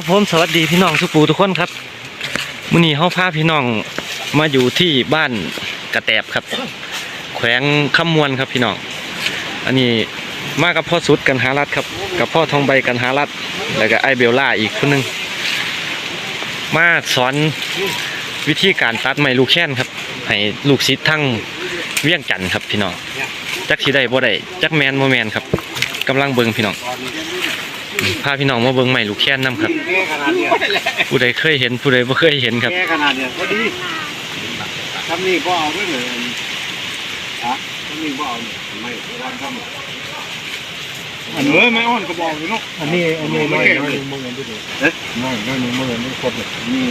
ครับผมสวัสดีพี่น้องทุกปูทุกคนครับมื้อนี้เฮาพาพี่น้องมาอยู่ที่บ้านกระแตบครับ แขวงคำมวนครับพี่น้อง อันนี้มากับพ่อสุดกันหารัดครับ กับพ่อทองใบกันหารัดแล้วก็ไอเบลล่าอีกคนหนึงมาสอนวิธีการตัดไม้ลูกแค้นครับ ให้ลูกศิษย์ทั้งเวียงจันทน์ครับพี่น้องจักสิได้บ่ได้จักแมนบ่แมนครับกำลังเบิ่งพี่น้อง พาพี่น้องมาเบิ่งไม้ลูกแค้นนํครับแก่ขนาดเนี้ยผู้ใดเคยเห็นผู้ใดบ่เคยเห็นครับแก่ขนาดเนี้ยพอดีทำนี่ก็เอาด้วยเลยฮะทำนี่ก็เอาเนี่ยไม่วันทำอันเมื่อไม่อ่อนก็บอกอยู่เนาะ อันนี้อันนี้น้อยน้อยหนึ่งหมื่นด้วยดิน้อยน้อยหนึ่งหมื่นไม่ครบเลยนี่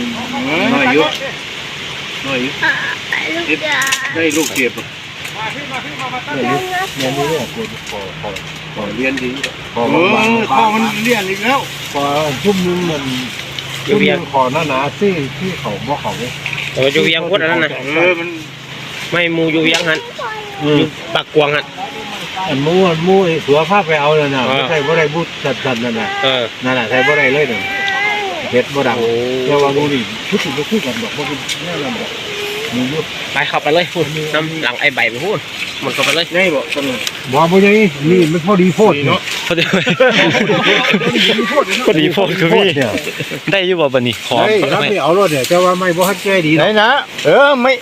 น้อยเยอะน้อยเยอะได้ลูกเก็บเรียนเรียนนี่เนี่ยกูพอพอ พอเรียนดีพอเออข้อมันเรียนอีกแล้วพอชุ่มนึงมันชุ่มยังขอหน้าหนาซี่ที่เขาบ่เขาเนี่ยโอ้อยู่เวียงพุทธนั่นนะเออมันไม่มูอยู่เวียงหันอยู่ปากกวางหัน อันมู่อันมู่สัวภาพไปเอาเลยนะไม่ใช่บ่ได้บูดสัตว์นั่นน่ะเออ นั่นน่ะใช่บ่ได้เลยน่ะเฮ็ดบ่ดังแต่ว่าดูนี่ชุดบ่คู่กันดอกบ่เป็นแน่นอนดอก มีอยู่ไปเข้าไปเลยพูดน้ำหลังไอ้ใบไปพูดมันเข้าไปเลยง่ายบอกกันเลยบ่บ่ยังนี่มันพอดีโพดเนาะพอดีพอดีโพดคือพี่เนี่ยได้อยู่บ่บัดนี้ขอเฮ้ยรับไม่นี่เอารถเนี่ยแต่ว่าไม่บ่ทันแก้ดีไหนเนาะนะเออไม่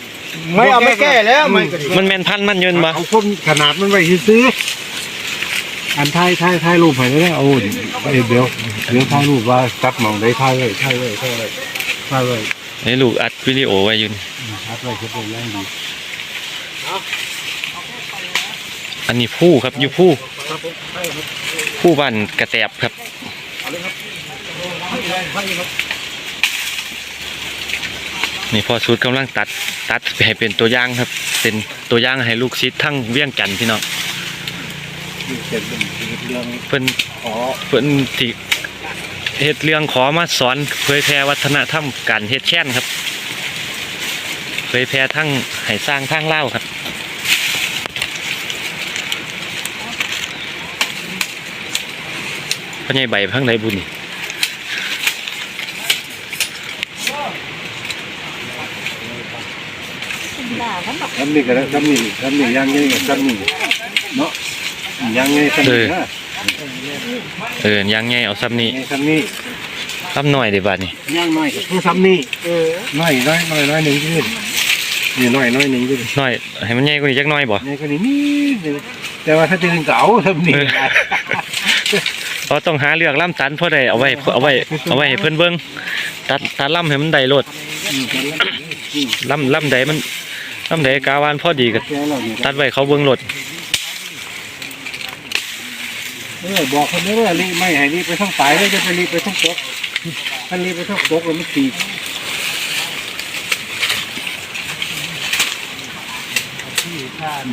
ไม่เอาไม่แก้แล้วไม่มันแม่นพันมันยืนบ่เอาคนขนาดมันไว้ซื้ออันท้ายท้ายท้ายรูปให้ได้เอาเดี๋ยวเดี๋ยวเดี๋ยวท้ายรูปว่าตัดหมองได้ท้ายเลยท้ายเลยท้ายเลยท้ายเลย นี่ลูกอัดวิดีโอไว้อยู่นี่ทัดไว้คิดไว้ย่างดีอันนี้ผู้ครับอยู่ผู้ผู้บ้านกระแตบครับนี่พอสุดกำลังตัดตัดให้เป็นตัวอย่างครับ เป็นตัวอย่างให้ลูกศิษย์ทั้งเวียงจันทน์พี่น้องเจ็ดเรื่องเพิ่นขอเพิ่นที่เฮ็ดเรื่องขอมาสอนเผยแพร่วัฒนธรรมการเฮ็ดแค้นครับเผ ยแพร่ทั้งให้สร้างทางเล่าวครับพ่อใหญ่ใบพังไหนบุญนี่ทำนี่ก็ได้ทำนี่ทำนี่ยังไงกับทำนี่เนาะยังไงทำนี่นะเออยังไงเอาซ้ำนี้ทำนี่ซ้ำหน่อยเดี๋ยวบาดนี้ย่างน้อยกับผู้ทำนี่เออน้อยน้อยน้อยน้อยหนึ่งขึ้น นี่น้อยน้อยหนึ่งขึ้นน้อยให้มันใหญ่กว่านี้จักหน้อยบ่นี่ก็นี่นี่แต่ว่าถ้าจะเป็นเก่าทำนี่เราต้องหาเลือกล่ำตันเพราะได้เอาไว้เอาไว้เอาไว้ให้เพิ่นเบิ่งตัดตัดล่ำให้มันได้โลดล่ำล่ำใดมันล่ำใดกาวานพอดีก็แค่เราเนี่ยตัดไว้เขาเบิ่งโลดเออบอกคนนี้ว่ารีไม่ให้รีไปทั้งสายแล้วจะไปรีไปทั้งตกถ้ารีไปทั้งตกแล้วมันตี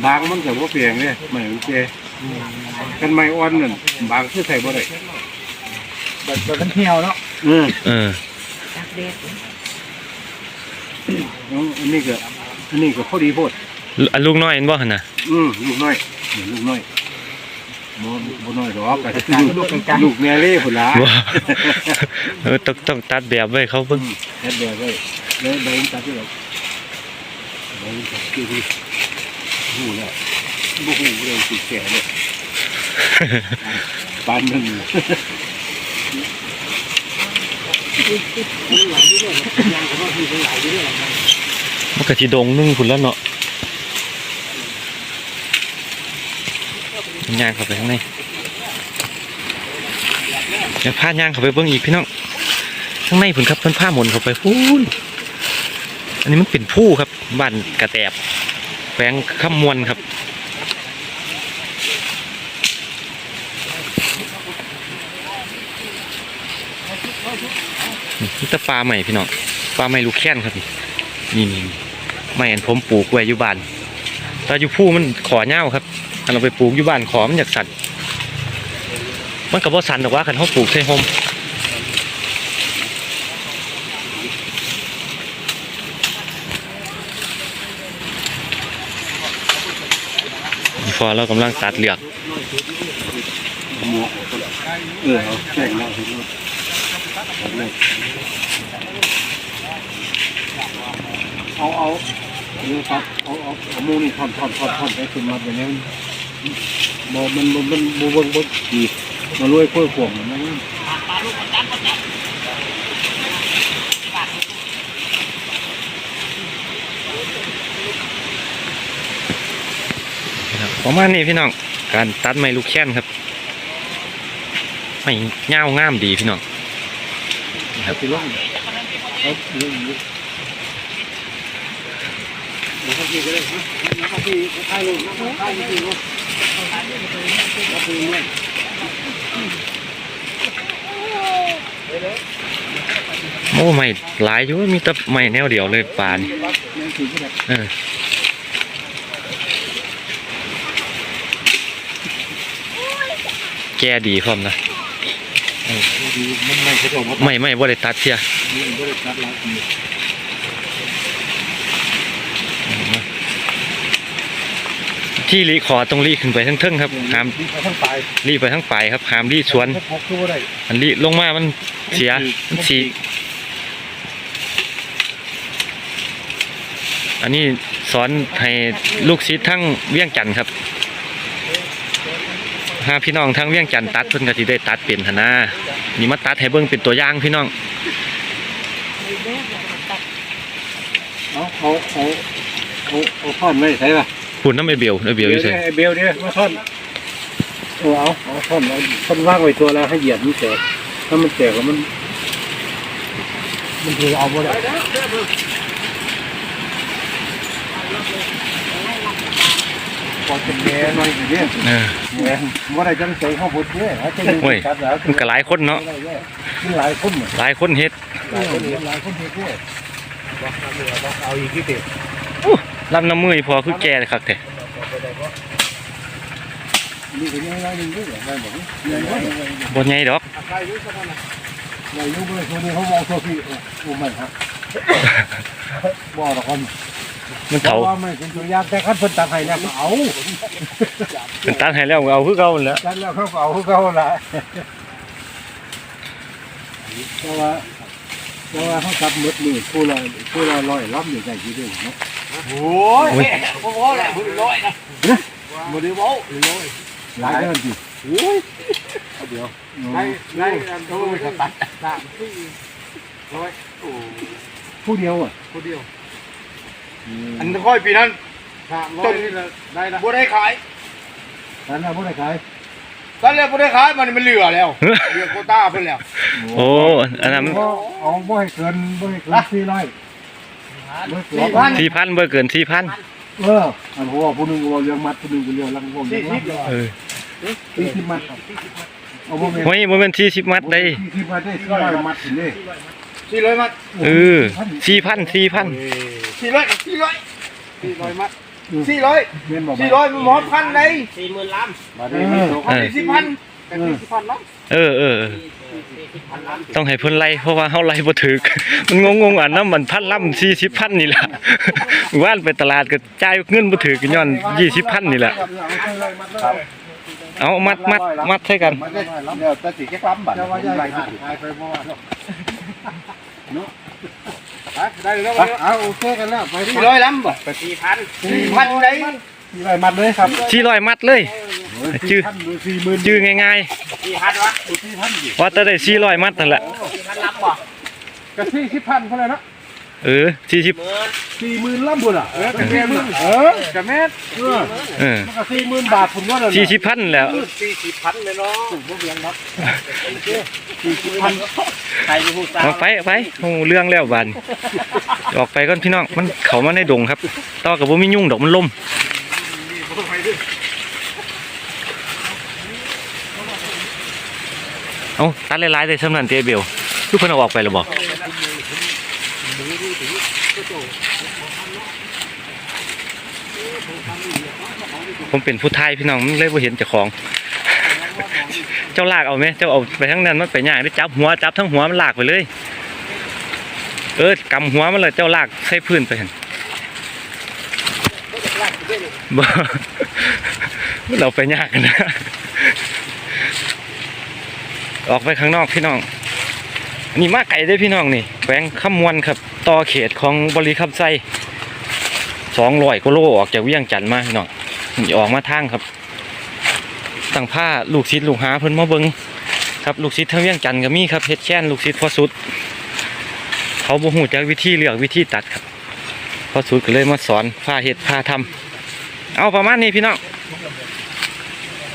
บางมันกับว่าเปลี่ยนเลยไม่โอเคกันไม่อ่อนนั่นบางคือใส่บ่ได้แบบมันเที่ยวเนาะอืมเอออันนี้ก็อันนี้ก็พอดีโพดอันลูกน้อยเห็นบ่หั่นน่ะอืมลูกน้อยเหมือนลูกน้อยบ่บ่น้อยดอกก็คือลูกลูกแม่เล่พุ่นล่ะบ่เออต้องต้องตัดแบบไว้เขาเบิ่งเฮ็ดแบบไว้แล้วใบตัดที่เราใบตัดที่ หูแล้วบ่หูเลยสิแก่เลยปานนั้นมันก็สิดงหนึงพุ่นแล้วเนาะย่างเข้าไปข้างในเดี๋ยวพาย่างเข้าไปเบิ่งอีกพี่น้องข้างในพุ่นครับเพิ่นพาหมนเข้าไปพูนอันนี้มันเป็นผู้ครับบ้านกระแตบ แขวงคำมวนครับ นี่ตะปลาใหม่พี่น้องปลาใหม่ลูกแค้นครับนี่นี่ไม่เห็นผมปลูกไว้อยู่บ้านตาอยู่ผู้มันขอเง่าครับอันเราไปปลูกอยู่บ้านขอมันอยากสั่นมันกับว่าสั่นหรอกว่าคันเขาปลูกใส่โฮม พอเรากำลังตัดเหลือกเออเอาแข่งแล้วเอาเอาเนี่ยครับเอาเอาเอามูนี่ทอนทอนทอนทอนไปขึ้นมาอย่างนี้มันมันมันบ่เบิ่งบ่ดีมาลุยกล้วยขวงมันนั่น ครับ ประมาณนี้พี่น้อง การตัดไม้ลูกแค้นครับ ไม่เงาวงามดีพี่น้องครับพี่ลงเอาเรื่องนี้นะครับพี่ก็ได้นะครับพี่ถ่ายรูปนะครับถ่ายรูปนะครับพี่เนี่ยโอ้ไม่หลายอยู่มีแต่ไม่แนวเดียวเลยปลานี่ยังถือก็ได้เออ ก่ดีพร้อมนะดีมันไม่เขาจะมาไม่ไม่บ่ได้ตัดเสียมันไม่ได้ตัดหลายทีที่รีขอตรงรีขึ้นไปทั้งเทิงครับหามที่เขาทั้งตายรีไปทั้งปลายครับหามรีสวนพกคือว่าได้อันรีลงมามันเสียมันสีกอันนี้สอนให้ลูกศิษย์ทั้งเวียงจันทน์ครับ หาพี่น้องทั้งเวียงจันทน์ตัดเพิ่นก็สิได้ตัดเป็นหนนานี่มาตัดให้เบิ่งเป็นตัวอย่างพี่น้องเอาเอาเอาเอาเอาท่อนไว้ใช่ป่ะพูดน้ำไอเบลไอเบลอยู่ใส่ไอ้เบลเนี่ยมาท่อนเออเอาเอาท่อนเอาท่อนว่างไว้ตัวแล้วให้เหยียบมันแตกถ้ามันแตกแล้วมัน มันคือเอาบ่ได้ อจะแย่หน่อยสิเนี่ยเออแย่ว่าได้จังใจเข้าพุทธเนี่ยเอาจะมีโอ้ยตัดแล้วมันก็หลายคนเนาะมันหลายคนเหมือนหลายคนเฮ็ดหลายคนเห็นหลายคนเห็นด้วยบอกเอาเหลือบอกเอาอีกที่เด็ดลำน้ำมือพอคือแก่คักแท้นี่ก็ยังไงนึงด้วยเหรอไม่บอกยังไงยังไงบ่ใหญ่ดอกใครรู้สักนะนายยุ่งเลยคนนี้เขามองโซฟี่โอ้ไม่ครับบอกหรอกคน มันเขาเฒ่าว่าไม่เป็นตัวยากแต่ขั้นพ้นตัดให้แล้วก็เอาเป็นตัดให้แล้วก็เอาคือเก่านั่นแหล้วตัดแล้วเขาก็เอาเขาละแต่ว่าแต่ว่าเขาตัดมืดมือผู้ละผู้ละร้อยล้ำอยู่ใจกี่เดือนเนาะโอ้ยโอ้โหแหละบุญร้อยนะบุญโว้ร้อยหลายเดือนจีโอ้ยเดี๋ยวไล่ไล่กันทุกคนตัดสามสี่ร้อยโอ้ผู้เดียวอะคนเดียว อันค่อยปีนั้นสามร้อยนี่ได้นะบ่ได้ขายตัดแล้วผู้ใดขายตอนแรกบ่ได้ขายมันมันเหลือแล้ว เหลือโควต้าเพิ่นแล้ว โอ้อันนั้นก็เอาบ่ให้เกินบ่ให้เกินสี่ร้อยบ่ให้เกินพันสี่พันบ่เกินสี่พันเอออันหัวผู้หนึงก็เรื่องมัดผู้หนึงก็เรื่องลังวงสี่สิบเออสี่สิบมัดครับเอาบ่แม่นโอ้ยบ่แม่นสี่สิบมัดได้สี่สิบมัดได้สี่ร้อยมัดถึงนี่ สี่ร้อยมัดเออสี่พันสี่พันสี่ร้อยสี่ร้อยสี่ร้อยมัดสี่ร้อยแม่นบ่สี่ร้อยมันหมดพันเลยสี่หมื่นล้านมาได้ไม่ตกสี่สิบพันเป็นสี่สิบพันล้านเออเออเออสี่สิบพันล้านต้องให้เพิ่นไล่เพราะว่าเฮาไล่บ่ถึกมันงงๆอันนั้นมันพันล่ำสี่สิบพันนี่ล่ะว่านไปตลาดก็จ่ายเงินบ่ถึกก็ย้อนยี่สิบพันนี่แหละเอามัดมัดมัดใส่กันมันได้เดี๋ยวแต่สิแค่ปั๊มบัตรจะว่าใหญ่ขายไปบ่ว่าเนาะ ได้แล้วเอาโอเคกันแล้วไปดิสี่ร้อยล้านบ่สี่พันสี่พันได้สี่ร้อยมัดเลยครับสี่ร้อยมัดเลยชื่อพันหรือสี่หมื่นชื่อง่ายสี่พันวะสี่พันอยู่ๆว่าจะได้สี่ร้อยมัดนั่นแหละสี่พันล้านบ่ก็สี่สิบพันเท่าไหร่นะ เออสี่สิบหมื่นสี่หมื่นล้ำบุญอะเออเป็นแม่มึงเออกับแม่เออเออมันก็สี่หมื่นบาทผมว่าเลยสี่สิบพันแล้วสี่สิบพันเลยเนาะถูกบ่เพียงครับสี่สิบพันใครเป็นผู้สร้างเอาไปไปโอ้เรื่องแล้วบานออกไปก่อนพี่น้องมันเขามาในดงครับต่อกับว่ามียุ่งดอกมันล่มเอาตัดหลายๆเลยสำนันเตเบลทุกคนเอาออกไปหรือบอก ผมเป็นผู้ไทยพี่น้องมันเลยบ่เห็นเจ้าของ เจ้าลากเอาไหมเจ้าเอาไปทั้งนั้นมันไปย่างได้จับหัวจับทั้งหัวมันลากไปเลย เออกำหัวมันเลยเจ้าลากใส่พื้นไปเหั่นบ่มันเราไปยากกันนะ ออกไปข้างนอกพี่น้อง นี่มาไก่ได้พี่น้องนี่แขวงคำมวนครับต่อเขตของบริคับไซสองร้อยกิโลออกจากเวียงจันทน์มาพี่น้องนี่ออกมาทางครับตั้งผ้าลูกศิษย์ลูกหาเพิ่นมาเบิงครับลูกศิษย์ทั้งเวียงจันทน์ก็มีครับเฮ็ดแช่นลูกศิษย์พอสุด เขาบ่ฮู้จักวิธีเลือกวิธีตัดครับพอสุดก็เลยมาสอนผ้าเฮ็ดผ้าทำเอาประมาณนี้พี่น้อง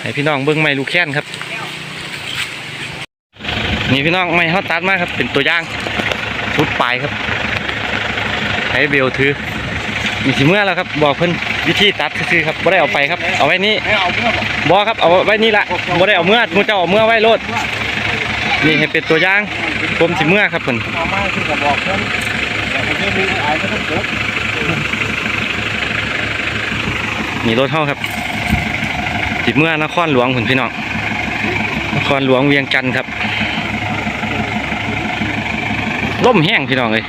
ให้พี่น้องเบิ่งไม้ลูกแค้นครับ นี่พี่น้องไม่เขาตัดมากครับ เป็นตัวย่างชุดปลายครับใช้เบลถือมีสิเมื่อแล้วครับ บอกเพิ่อนวิธีตัดซื้อครับบ่ได้เอาไปครับ เอาไว้นี่บอกครับเอาไว้นี่ละบ่ได้เอาเมื่อมูเจ้าเอาเมื่อไว้โลดนี่ให้เป็นตัวย่างผมสิเมื่อครับเพิ่อนแต่ผมนี่รถเฮาครับสิเมื่อนครหลวงเพุ่นพี่น้องนครหลวงเวียงจันทน์ครับล่ มแห้งพี่น้องเลย